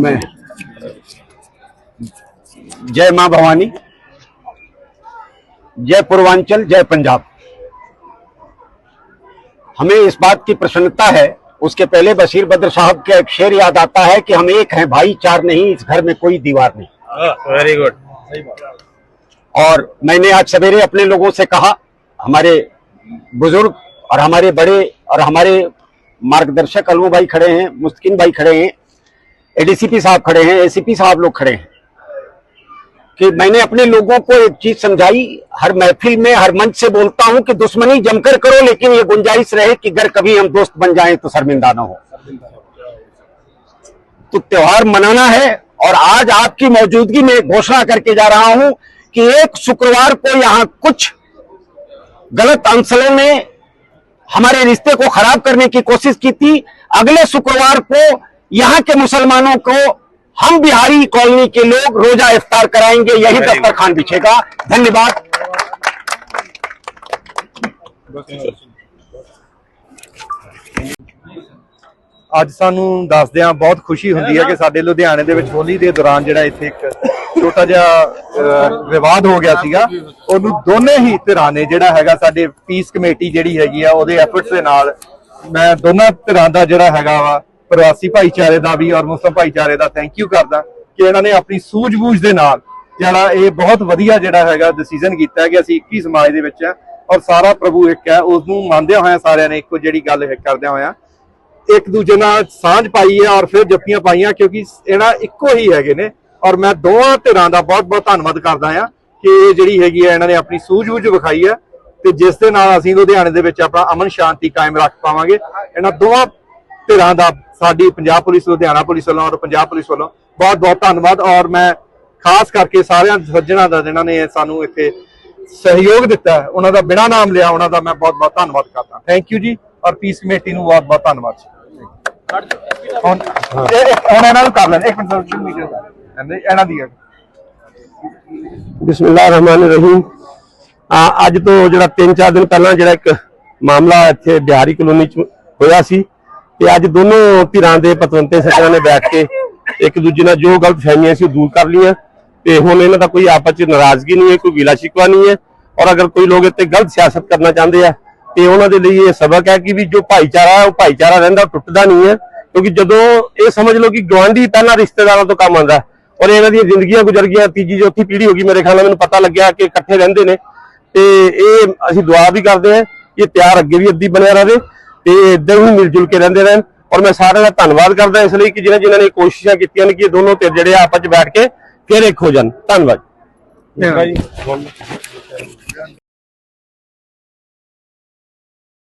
मैं। जय माँ भवानी जय पूर्वांचल जय पंजाब। हमें इस बात की प्रसन्नता है उसके पहले बशीर बद्र साहब का एक शेर याद आता है कि हम एक हैं भाई चार नहीं इस घर में कोई दीवार नहीं। Very good. और मैंने आज सवेरे अपने लोगों से कहा हमारे बुज़ुर्ग और हमारे बड़े और हमारे मार्गदर्शक अलमू भाई खड़े हैं, मुस्किन भाई खड़े हैं एडीसीपी साहब खड़े हैं एसीपी साहब लोग खड़े हैं। कि मैंने अपने लोगों को एक चीज़ समझाई, हर महफिल में, हर मंच से बोलता हूँ कि दुश्मनी जमकर करो, लेकिन ये गुंजाइश रहे कि अगर कभी हम दोस्त बन जाएँ तो शर्मिंदा ना हो। तो त्योहार मनाना है, और आज आपकी मौजूदगी में घोषणा करके जा रहा हूँ कि एक शुक्रवार को यहाँ कुछ गलत अंसलों ने हमारे रिश्ते को खराब करने की कोशिश की थी। अगले शुक्रवार को यहाँ के मुसलमानों को हम बिहारी कॉलोनी के लोग रोजा इफ्तार कराएँगे। यही दफ्तर खान बिछेगा। धन्यवाद। ਅੱਜ ਸਾਨੂੰ ਦੱਸਦਿਆਂ ਬਹੁਤ ਖੁਸ਼ੀ ਹੁੰਦੀ ਹੈ ਕਿ ਸਾਡੇ ਲੁਧਿਆਣੇ ਦੇ ਵਿੱਚ ਹੋਲੀ ਦੇ ਦੌਰਾਨ ਜਿਹੜਾ ਇੱਥੇ ਇੱਕ ਛੋਟਾ ਜਿਹਾ ਵਿਵਾਦ ਹੋ ਗਿਆ ਸੀਗਾ। ਉਹਨੂੰ ਦੋਨੇ ਹੀ ਧਿਰਾਂ ਨੇ ਜਿਹੜਾ ਹੈਗਾ ਸਾਡੇ ਪੀਸ ਕਮੇਟੀ ਜਿਹੜੀ ਹੈਗੀ ਆ ਉਹਦੇ ਐਫਰਟਸ ਦੇ ਨਾਲ ਮੈਂ ਦੋਨਾਂ ਧਿਰਾਂ ਦਾ ਜਿਹੜਾ ਹੈਗਾ ਵਾ ਪ੍ਰਵਾਸੀ ਭਾਈਚਾਰੇ ਦਾ ਵੀ ਔਰ ਮੁਸਲਮ ਭਾਈਚਾਰੇ ਦਾ ਥੈਂਕ ਯੂ ਕਰਦਾ ਕਿ ਇਹਨਾਂ ਨੇ ਆਪਣੀ ਸੂਝ-ਬੂਝ ਦੇ ਨਾਲ ਜਿਹੜਾ ਇਹ ਬਹੁਤ ਵਧੀਆ ਜਿਹੜਾ ਹੈਗਾ ਡਿਸੀਜਨ ਕੀਤਾ ਹੈ ਕਿ ਅਸੀਂ ਇੱਕ ਹੀ ਸਮਾਜ ਦੇ ਵਿੱਚ ਆ ਔਰ ਸਾਰਾ ਪ੍ਰਭੂ ਇੱਕ ਹੈ। ਉਸ ਨੂੰ ਮੰਨਦਿਆਂ ਹੋਇਆਂ ਸਾਰਿਆਂ ਨੇ ਇੱਕੋ ਜਿਹੜੀ ਗੱਲ ਕਰਦਿਆਂ ਹੋਇਆਂ ਇੱਕ ਦੂਜੇ ਨਾਲ ਸਾਂਝ ਪਾਈ ਹੈ ਔਰ ਫਿਰ ਜੱਫੀਆਂ ਪਾਈਆਂ, ਕਿਉਂਕਿ ਇਹਨਾਂ ਇੱਕੋ ਹੀ ਹੈਗੇ ਨੇ। ਔਰ ਮੈਂ ਦੋਵਾਂ ਧਿਰਾਂ ਦਾ ਬਹੁਤ ਬਹੁਤ ਧੰਨਵਾਦ ਕਰਦਾ ਹਾਂ ਕਿ ਇਹ ਜਿਹੜੀ ਹੈਗੀ ਹੈ, ਇਹਨਾਂ ਨੇ ਆਪਣੀ ਸੂਝ-ਬੂਝ ਵਿਖਾਈ ਹੈ ਤੇ ਜਿਸ ਦੇ ਨਾਲ ਅਸੀਂ ਲੁਧਿਆਣੇ ਦੇ ਵਿੱਚ ਆਪਣਾ ਅਮਨ ਸ਼ਾਂਤੀ ਕਾਇਮ ਰੱਖ ਪਾਵਾਂਗੇ। ਇਹਨਾਂ ਦੋਵਾਂ ਧਿਰਾਂ ਦਾ ਸਾਡੀ ਪੰਜਾਬ ਪੁਲਿਸ, ਲੁਧਿਆਣਾ ਪੁਲਿਸ ਵੱਲੋਂ ਔਰ ਪੰਜਾਬ ਪੁਲਿਸ ਵੱਲੋਂ ਬਹੁਤ ਬਹੁਤ ਧੰਨਵਾਦ। ਔਰ ਮੈਂ ਖਾਸ ਕਰਕੇ ਸਾਰਿਆਂ ਸੱਜਣਾਂ ਦਾ ਜਿਨ੍ਹਾਂ ਨੇ ਸਾਨੂੰ ਇੱਥੇ ਸਹਿਯੋਗ ਦਿੱਤਾ ਉਹਨਾਂ ਦਾ ਬਿਨਾਂ ਨਾਮ ਲਿਆ, ਉਹਨਾਂ ਦਾ ਮੈਂ ਬਹੁਤ ਬਹੁਤ ਧੰਨਵਾਦ ਕਰਦਾ। ਥੈਂਕ ਯੂ ਜੀ, ਔਰ ਪੀਸ ਕਮੇਟੀ ਨੂੰ ਬਹੁਤ ਬਹੁਤ ਧੰਨਵਾਦ ਜੀ। ਹੁਣ ਹੁਣ ਇਹਨਾਂ ਨੂੰ ਕਰ ਲੈਣ, ਇੱਕ ਮਿੰਟ ਸੋਸ਼ਲ ਮੀਡੀਆ ਇਹਨਾਂ ਦੀ ਹੈ। ਬਿਸਮਿਲ੍ਲਾਹਿਰ ਰਹਿਮਾਨਿਰ ਰਹੀਮ ਅੱਜ ਤੋਂ ਜਿਹੜਾ 3-4 ਦਿਨ ਪਹਿਲਾਂ ਜਿਹੜਾ ਇੱਕ ਮਾਮਲਾ ਇੱਥੇ ਬਿਹਾਰੀ ਕਲੋਨੀ ਚ ਹੋਇਆ ਸੀ ਤੇ ਅੱਜ ਦੋਨੋਂ ਧਿਰਾਂ ਦੇ ਪਤਵੰਤੇ ਸੱਜਣਾਂ ਨੇ ਬੈਠ ਕੇ ਇੱਕ ਦੂਜੇ ਨਾਲ ਜੋ ਗਲਤ ਫਹਿਮੀਆਂ ਸੀ ਉਹ ਦੂਰ ਕਰ ਲਈਆਂ ਤੇ ਹੁਣ ਇਹਨਾਂ ਦਾ ਕੋਈ ਆਪਸ ਚ ਨਾਰਾਜ਼ਗੀ ਨਹੀਂ ਹੈ, ਕੋਈ ਗਿਲਾ ਸ਼ਿਕਵਾ ਨਹੀਂ ਹੈ ਔਰ ਅਗਰ ਕੋਈ ਲੋਕ ਇੱਥੇ ਗਲਤ ਸਿਆਸਤ ਕਰਨਾ ਚਾਹੁੰਦੇ ਆ ਤੇ ਉਹਨਾਂ ਦੇ ਲਈ ਇਹ ਸਬਕ ਹੈ ਕਿ ਵੀ ਜੋ ਭਾਈਚਾਰਾ ਹੈ ਉਹ ਭਾਈਚਾਰਾ ਰਹਿੰਦਾ ਟੁੱਟਦਾ ਨਹੀਂ ਹੈ। ਕਿਉਂਕਿ ਜਦੋਂ ਇਹ ਸਮਝ ਲਓ ਕਿ ਗਵਾਂਢੀ ਪਹਿਲਾਂ ਰਿਸ਼ਤੇਦਾਰਾਂ ਤੋਂ ਕੰਮ ਆਉਂਦਾ ਔਰ ਇਹਨਾਂ ਦੀਆਂ ਜ਼ਿੰਦਗੀਆਂ ਗੁਜ਼ਰ ਗਈਆਂ ਤੀਜੀ ਚੌਥੀ ਪੀੜ੍ਹੀ ਹੋ ਗਈ ਮੇਰੇ ਖਿਆਲ ਨਾਲ ਮੈਨੂੰ ਪਤਾ ਲੱਗਿਆ ਕਿ ਇਕੱਠੇ ਰਹਿੰਦੇ ਨੇ। ਤੇ ਇਹ ਅਸੀਂ ਦੁਆ ਵੀ ਕਰਦੇ ਹਾਂ ਕਿ ਇਹ ਪਿਆਰ ਅੱਗੇ ਵੀ ਅੱਧੀ ਬਣਿਆ ਰਹੇ ਤੇ ਇਦਾਂ ਹੀ ਮਿਲ ਜੁਲ ਕੇ ਰਹਿੰਦੇ ਰਹਿਣ। ਔਰ ਮੈਂ ਸਾਰਿਆਂ ਦਾ ਧੰਨਵਾਦ ਕਰਦਾ ਇਸ ਲਈ ਕਿ ਜਿਨ੍ਹਾਂ ਜਿਨ੍ਹਾਂ ਨੇ ਕੋਸ਼ਿਸ਼ਾਂ ਕੀਤੀਆਂ ਨੇ ਕਿ ਇਹ ਦੋਨੋਂ ਧਿਰ ਜਿਹੜੇ ਆ ਆਪਸ ਵਿੱਚ ਬੈਠ ਕੇ ਫਿਰ ਇੱਕ ਹੋ ਜਾਣ। ਧੰਨਵਾਦ। ਜੀ